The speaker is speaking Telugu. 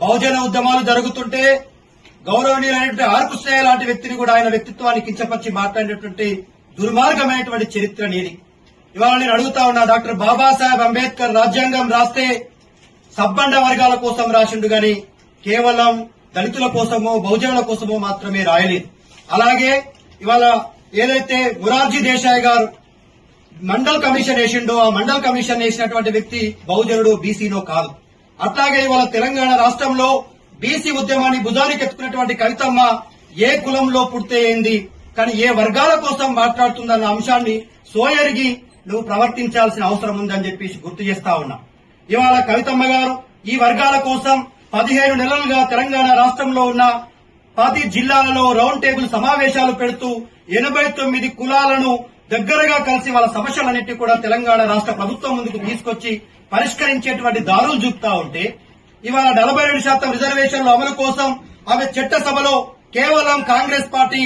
బహుజన ఉద్యమాలు జరుగుతుంటే గౌరవనీయులైనటువంటి ఆర్ కృష్ణయ్య లాంటి వ్యక్తిని కూడా ఆయన వ్యక్తిత్వాన్ని కించపరిచి మాట్లాడినటువంటి దుర్మార్గమైనటువంటి చరిత్ర నేది. ఇవాళ నేను అడుగుతా ఉన్నా డాక్టర్ బాబాసాహెబ్ అంబేద్కర్ రాజ్యాంగం రాస్తే సబ్బండ వర్గాల కోసం రాసిండు గాని కేవలం దళితుల కోసమో బహుజనుల కోసమో మాత్రమే రాయలేదు. అలాగే ఇవాళ ఏదైతే మురార్జీ దేశాయ్ గారు మండల్ కమిషన్ వేసిండో ఆ మండల్ కమిషన్ వేసినటువంటి వ్యక్తి బహుజనుడు బీసీనో కాదు. అట్లాగే ఇవాళ తెలంగాణ రాష్ట్రంలో బీసీ ఉద్యమాన్ని భుజానికి ఎత్తుకున్నటువంటి కవితమ్మ ఏ కులంలో పుడితే ఏంది? కానీ ఏ వర్గాల కోసం మాట్లాడుతుందన్న అంశాన్ని సోయరిగి నువ్వు ప్రవర్తించాల్సిన అవసరం ఉందని చెప్పేసి గుర్తు చేస్తా ఉన్నా. ఇవాళ కవితమ్మ గారు ఈ వర్గాల కోసం పదిహేను నెలలుగా తెలంగాణ రాష్ట్రంలో ఉన్న పది జిల్లాలలో రౌండ్ టేబుల్ సమావేశాలు పెడుతూ ఎనభై తొమ్మిది కులాలను దగ్గరగా కలిసి వాళ్ళ సమస్యలన్నిటి కూడా తెలంగాణ రాష్ట్ర ప్రభుత్వం ముందుకు తీసుకొచ్చి పరిష్కరించేటువంటి దారులు చూపుతా ఉంటే ఇవాళ నలభై రెండు శాతం రిజర్వేషన్ల అమలు కోసం ఆమె చట్టసభలో కేవలం కాంగ్రెస్ పార్టీ